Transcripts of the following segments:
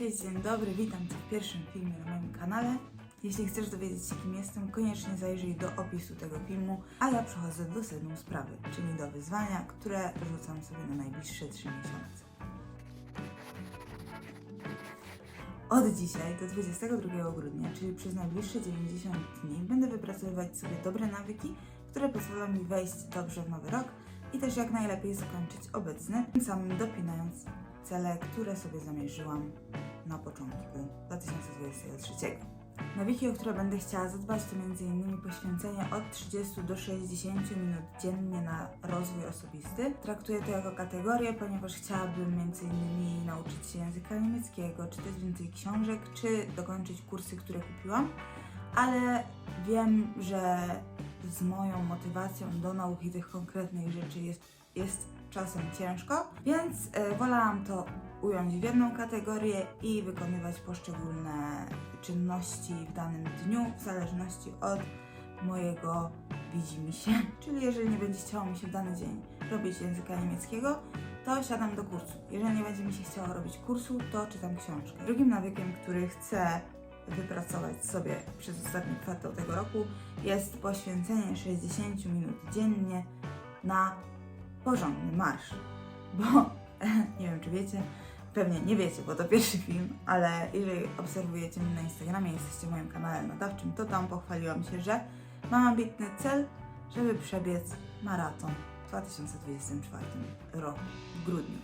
Cześć, dzień dobry, witam Cię w pierwszym filmie na moim kanale. Jeśli chcesz dowiedzieć się, kim jestem, koniecznie zajrzyj do opisu tego filmu, a ja przechodzę do sednu sprawy, czyli do wyzwania, które rzucam sobie na najbliższe 3 miesiące. Od dzisiaj do 22 grudnia, czyli przez najbliższe 90 dni, będę wypracowywać sobie dobre nawyki, które pozwolą mi wejść dobrze w nowy rok i też jak najlepiej zakończyć obecny, tym samym dopinając cele, które sobie zamierzyłam na początku 2023. Nawyki, o które będę chciała zadbać, to m.in. poświęcenie od 30 do 60 minut dziennie na rozwój osobisty. Traktuję to jako kategorię, ponieważ chciałabym m.in. nauczyć się języka niemieckiego, czytać więcej książek, czy dokończyć kursy, które kupiłam, ale wiem, że z moją motywacją do nauki tych konkretnych rzeczy jest, jest czasem ciężko, więc e, wolałam to ująć w jedną kategorię i wykonywać poszczególne czynności w danym dniu w zależności od mojego widzi się. Czyli jeżeli nie będzie chciało mi się w dany dzień robić języka niemieckiego, to siadam do kursu. Jeżeli nie będzie mi się chciało robić kursu, to czytam książkę. Drugim nawykiem, który chcę wypracować sobie przez ostatni kwartał tego roku jest poświęcenie 60 minut dziennie na porządny marsz. Bo nie wiem, czy wiecie, pewnie nie wiecie, bo to pierwszy film, ale jeżeli obserwujecie mnie na Instagramie, jesteście moim kanale nadawczym, to tam pochwaliłam się, że mam ambitny cel, żeby przebiec maraton w 2024 roku, w grudniu.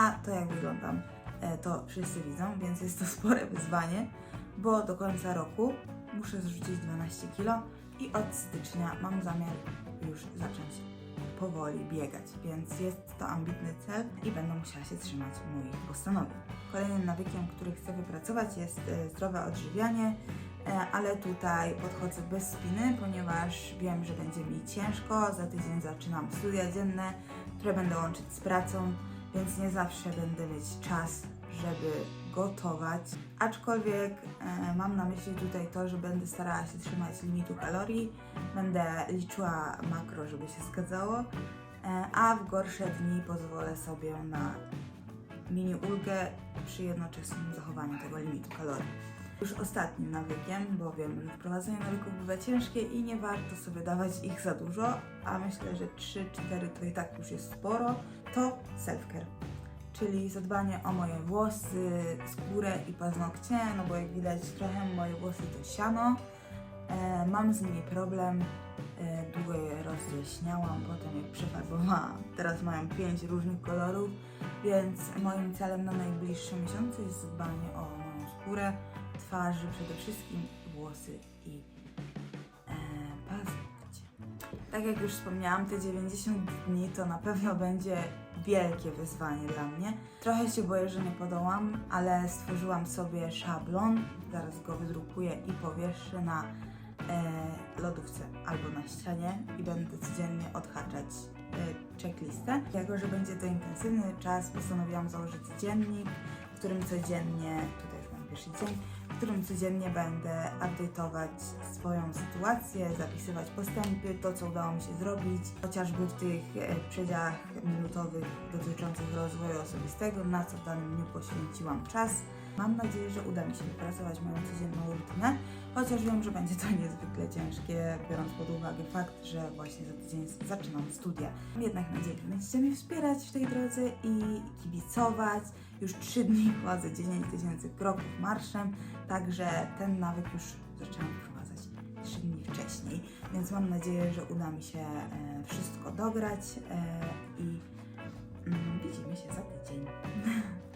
A to jak wyglądam, e, to wszyscy widzą, więc jest to spore wyzwanie, bo do końca roku muszę zrzucić 12 kg i od stycznia mam zamiar już zacząć powoli biegać, więc jest to ambitny cel i będę musiała się trzymać moich postanowień. Kolejnym nawykiem, który chcę wypracować jest e, zdrowe odżywianie, e, ale tutaj podchodzę bez spiny, ponieważ wiem, że będzie mi ciężko. Za tydzień zaczynam studia dzienne, które będę łączyć z pracą, więc nie zawsze będę mieć czas, żeby gotować. Aczkolwiek e, mam na myśli tutaj to, że będę starała się trzymać limitu kalorii, będę liczyła makro, żeby się zgadzało, e, a w gorsze dni pozwolę sobie na mini ulgę przy jednoczesnym zachowaniu tego limitu kalorii. Już ostatnim nawykiem, bo wiem, że wprowadzenie nawyków bywa ciężkie i nie warto sobie dawać ich za dużo, a myślę, że 3-4 to i tak już jest sporo, to self-care. Czyli zadbanie o moje włosy, skórę i paznokcie, no bo jak widać trochę moje włosy to siano. E, mam z nimi problem, e, długo je rozjaśniałam, potem je przefarbowałam. Teraz mają 5 różnych kolorów, więc moim celem na najbliższe miesiące jest zadbanie o moją skórę, twarzy, przede wszystkim włosy i e, paznokcie. Tak jak już wspomniałam, te 90 dni to na pewno będzie wielkie wyzwanie dla mnie. Trochę się boję, że nie podołam, ale stworzyłam sobie szablon, zaraz go wydrukuję i powieszę na lodówce albo na ścianie i będę codziennie odhaczać e, checklistę. Jako, że będzie to intensywny czas, postanowiłam założyć dziennik, w którym codziennie, tutaj już mam pierwszy dzień, w którym codziennie będę update'ować swoją sytuację, zapisywać postępy, to co udało mi się zrobić, chociażby w tych e, przedziałach minutowych dotyczących rozwoju osobistego, na co w danym dniu poświęciłam czas. Mam nadzieję, że uda mi się wypracować moją codzienną rutynę, chociaż wiem, że będzie to niezwykle ciężkie, biorąc pod uwagę fakt, że właśnie za tydzień zaczynam studia. Jednak nadzieję, że będziecie mnie wspierać w tej drodze i kibicować. Już trzy dni chodzę 10 tysięcy kroków marszem, także ten nawyk już zaczęłam wprowadzać trzy dni wcześniej, więc mam nadzieję, że uda mi się e, wszystko dograć e, i mm, widzimy się za tydzień.